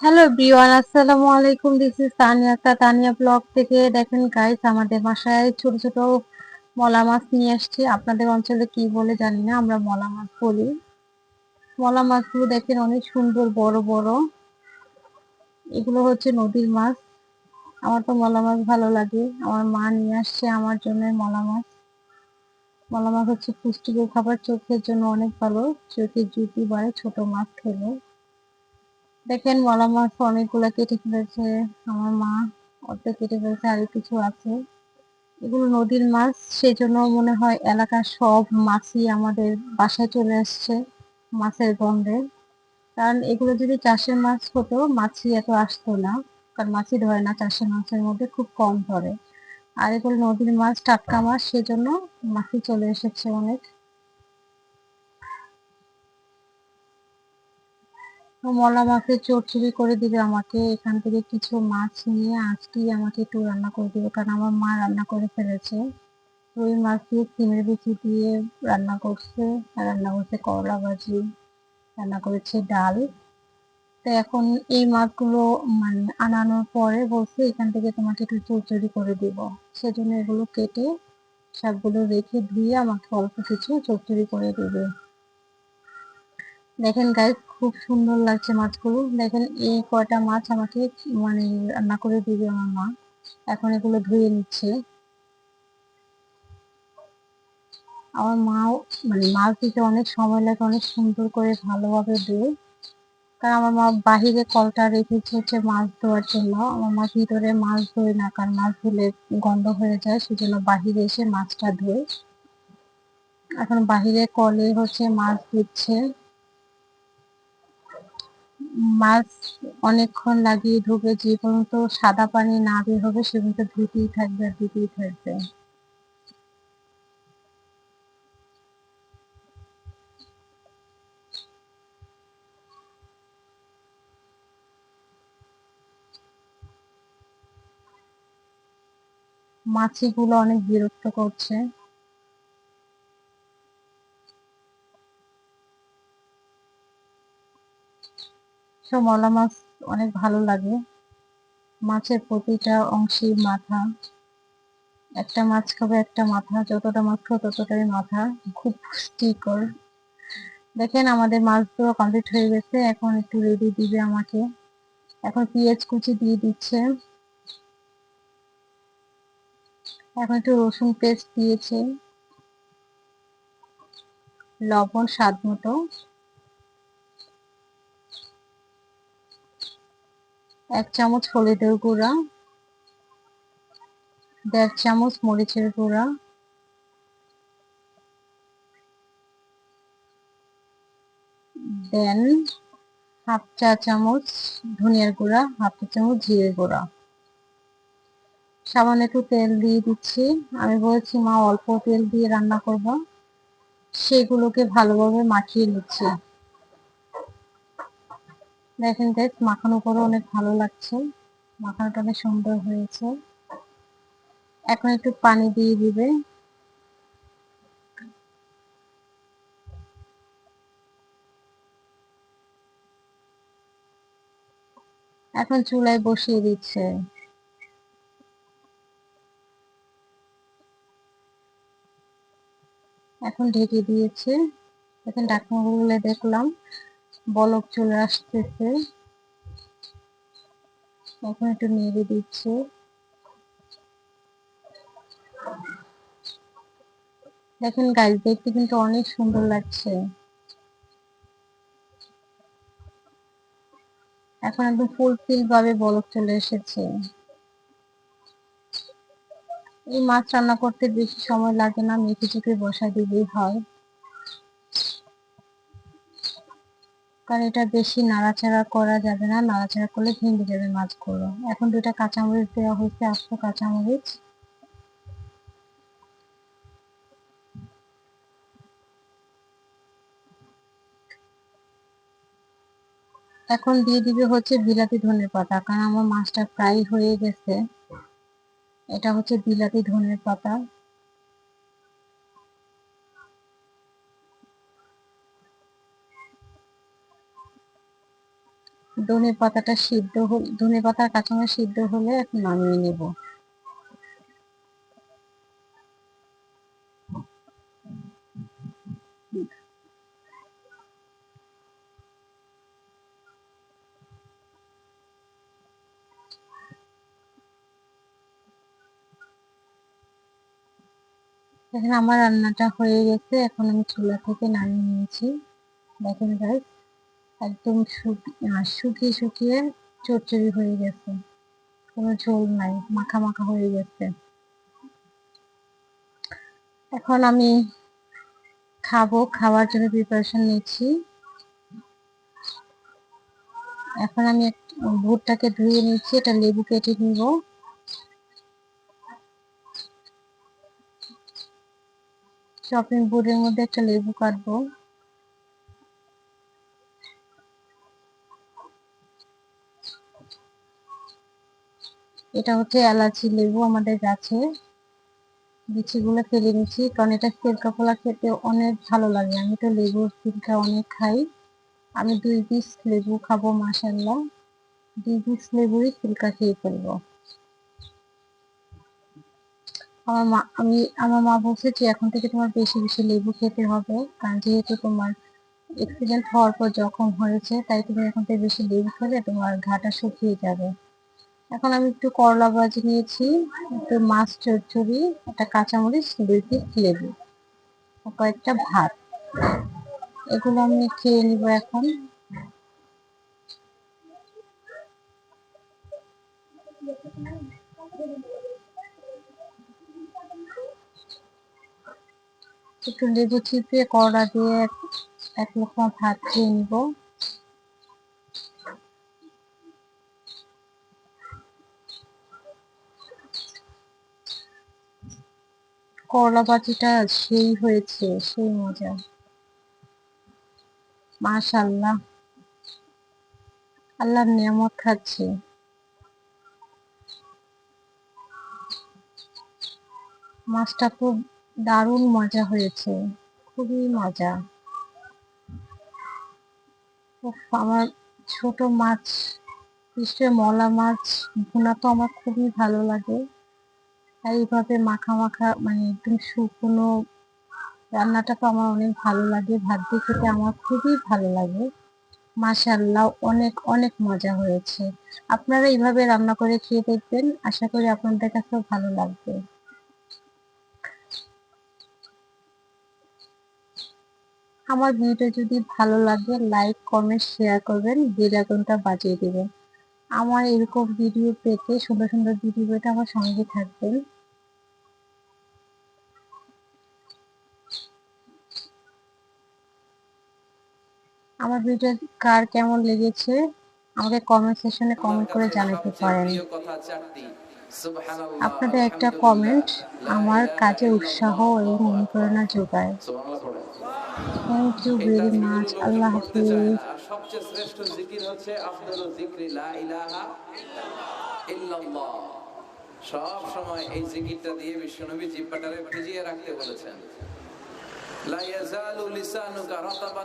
Hello everyone আসসালামু আলাইকুম this is Tania Tania vlog থেকে। দেখেন গাইস আমাদের বাসায় ছোট ছোট মলা মাছ নিয়ে আসছি। আপনাদের অঞ্চলে কি বলে জানি না, আমরা মলা মাছ বলি। মলা মাছগুলো দেখেন অনেক সুন্দর, বড় বড়। এগুলো হচ্ছে নদীর মাছ। আমার তো মলা মাছ ভালো লাগে। আমার মা নিয়ে আসছে আমার জন্য মলা মাছ। মলা মাছ হচ্ছে পুষ্টিকর খাবার। চোখের জন্য অনেক ভালো। চোখের জুতি বাড়ে ছোট মাছ খেলে। দেখেন মলা মাছ অনেকগুলো কেটে ফেলেছে, আমার মা অর্ধেক কেটে ফেলেছে, আর কিছু আছে। এগুলো নদীর মাছ সেই জন্য মনে হয় এলাকার সব মাছই আমাদের বাসায় চলে আসছে, মাছের গন্ধে। কারণ এগুলো যদি চাষের মাছ হতো, মাছই এত আসতো না, কারণ মাছই ধরে না, চাষের মাছের মধ্যে খুব কম ধরে। আর এগুলো নদীর মাছ, টাটকা মাছ, সেজন্য মাছই চলে এসেছে অনেক। মলা মাছের চচ্চড়ি করে দিবে আমাকে। এখান থেকে কিছু মাছ নিয়ে আজকেই আমাকে একটু রান্না করে দিবে, কারণ আমার মা রান্না করে ফেলেছে। রুই মাছ দিয়ে সিমের বিচি দিয়ে রান্না করছে রান্না করছে করলা ভাজি, রান্না করেছে ডাল। তো এখন এই মাছগুলো মানে আনানোর পরে বলছে, এখান থেকে তোমাকে একটু চচ্চড়ি করে দিব। সেজন্য এগুলো কেটে সবগুলো রেখে ধুয়ে আমাকে অল্প কিছু চচ্চড়ি করে দেবে। দেখেন গাইস খুব সুন্দর লাগছে মাছগুলো। দেখেন এই কয়টা মাছ আমাকে মানে রান্না করে দিবে আমার মা। এখন এগুলো ধুয়ে নিচ্ছে। আমার মাও মানে মাছ দিতে অনেক সময় লাগে, অনেক সুন্দর করে ভালোভাবে দেয় কারণ আমার মা বাহিরে কলটা রেখেছে হচ্ছে মাছ ধোয়ার জন্য। আমার মা ভিতরে মাছ ধোয় না, কারণ মাছ ধুলে গন্ধ হয়ে যায়, সেজন্য বাহিরে এসে মাছটা ধোয়। এখন বাহিরে কলে হচ্ছে মাছ দিচ্ছে। মাছ অনেকক্ষণ লাগিয়ে ধুবে, যে পর্যন্ত সাদা পানি না বের হবে, সে পর্যন্ত ধুতেই থাকবে আর ধুতেই থাকবে। মাছিগুলো অনেক বিরক্ত করছে। সব মলা মাছ অনেক ভালো লাগে। মাছের প্রতিটা অংশেই মাথা। একটা মাছ খাবে একটা মাথা, যতটা মাছ খাবে ততটাই মাথা। খুব পুষ্টিকর। দেখেন আমাদের মাছ মাছগুলো কমপ্লিট হয়ে গেছে, এখন একটু রেডি দিবে আমাকে। এখন পেঁয়াজ কুচি দিয়ে দিচ্ছে। এখন একটু রসুন পেস্ট দিয়েছে। লবণ স্বাদ মতো। এক চামচ হলুদের গুঁড়া, দেড় চামচ মরিচের গুঁড়া, দেন হাফ চা চামচ ধনিয়ার গুঁড়া, হাফ চা চামচ জিরে গুঁড়া। সামান্য একটু তেল দিয়ে দিচ্ছি। আমি বলছি, মা, অল্প তেল দিয়ে রান্না করব। সেগুলোকে ভালোভাবে মাখিয়ে নিচ্ছি। দেখেন দেখ, মাখানো করে অনেক ভালো লাগছে। মাখানোটা অনেক সুন্দর হয়েছে। এখন একটু পানি দিয়ে দিবে। এখন চুলায় বসিয়ে দিচ্ছে। এখন ঢেকে দিয়েছে। এখন ঢাকনা খুলে দেখলাম। বলক চলে আসতেছে। এখন একটু নেড়ে দিচ্ছে। দেখেন গাছ দেখতে কিন্তু অনেক সুন্দর লাগছে। এখন একদম ফুলফিল ভাবে বলক চলে এসেছে। এই মাছ রান্না করতে বেশি সময় লাগে না মেখে চুকে বসা দিলেই হয়। কারণ এটা বেশি নাড়াচাড়া করা যাবে না, নাড়াচাড়া করলে ভেঙে যাবে মাছগুলো। এখন দুটা কাঁচামরিচ দেওয়া হয়েছে, আস্ত কাঁচামরিচ। এখন দিয়ে দিবে হচ্ছে বিলাতি ধনের পাতা, কারণ আমার মাছটা ফ্রাই হয়ে গেছে। এটা হচ্ছে বিলাতি ধনের পাতা। ধনে পাতাটা সিদ্ধ হলে, ধনে পাতা কাঁচামরিচ সিদ্ধ হলে এখন নামিয়ে নেব। দেখেন আমার রান্নাটা হয়ে গেছে, এখন আমি চুলা থেকে নামিয়ে নিয়েছি। দেখেন গাইস একদম শুকিয়ে শুকিয়ে চচ্চড়ি হয়ে গেছে। কোনো ঝোল নাই, মাখা মাখা হয়ে গেছে। এখন আমি খাব, খাওয়ার জন্য প্রিপারেশন নিচ্ছি। এখন আমি ভুটটাকে ধুয়ে নিচ্ছি এটা লেবু কেটে নিব। শপিং বোর্ডের মধ্যে একটা লেবু কাটবো। এটা হচ্ছে এলাচি লেবু আমাদের গাছে। বিচিগুলো ফেলে নিচ্ছি কারণ এটা সিরকা কলা খেতে অনেক ভালো লাগে। আমি তো লেবুর সিরকা অনেক খাই। আমি দুই পিস লেবু খাব মাসাল্লাহ দুই পিস লেবুই সিরকা খেয়ে ফেলব। আমার মা, আমি, আমার মা বলছে যে এখন থেকে তোমার বেশি বেশি লেবু খেতে হবে। কারণ যেহেতু তোমার অ্যাক্সিডেন্ট হওয়ার পর জখম হয়েছে, তাই তুমি এখন থেকে বেশি লেবু খেলে তোমার ঘাটা শুকিয়ে যাবে। এখন আমি একটু করলা ভাজি নিয়েছি, একটু মাছ চচ্চড়ি, একটা কাঁচামরিচ, দুই পিস লেবু কয়েকটা ভাত। এগুলো আমি খেয়ে নিব এখন। একটু লেবু চিপিয়ে করলা দিয়ে এক- লোকমা ভাত খেয়ে নিব। করলা ভাজিটা সেই হয়েছে, সেই মজা। মাশাল্লাহ আল্লাহর নিয়ামত খাচ্ছি মাছটা খুব দারুণ মজা হয়েছে, খুবই মজা। আমার ছোট মাছ বিশেষ মলা মাছ, ভুনা তো আমার খুবই ভালো লাগে। আর এইভাবে মাখা মাখা মানে একদম শুকনো রান্নাটা তো আমার অনেক ভালো লাগে। ভাত দিয়ে খেতে আমার খুবই ভালো লাগে। মাশাআল্লাহ, অনেক অনেক মজা হয়েছে। আপনারা এইভাবে রান্না করে খেয়ে দেখবেন। আশা করি আপনাদের কাছেও ভালো লাগবে। আমার ভিডিও যদি ভালো লাগে লাইক কমেন্ট শেয়ার করবেন। বেল আইকনটা বাজিয়ে দিবেন। আমার এরকম ভিডিও পেতে, সুন্দর সুন্দর ভিডিও পেতে আমার সঙ্গে থাকবেন। আমার ভিডিও কার কেমন লেগেছে আমাকে কমেন্ট সেকশনে কমেন্ট করে জানাতে পারেন। আপনাদের একটা কমেন্ট আমার কাজে উৎসাহ এবং অনুপ্রেরণা যোগায়। থ্যাংক ইউ ভেরি মাচ আল্লাহ হাফিজ। সবচেয়ে শ্রেষ্ঠ জিকির হচ্ছে আফদল জিকরি লা ইলাহা ইল্লাল্লাহ। সব সময় এই জিকিরটা দিয়ে বিশ্বনবী জিব্বাটারে ভিজিয়ে রাখতে বলেছেন। লা ইয়াজালু লিসানুকা রাতাবান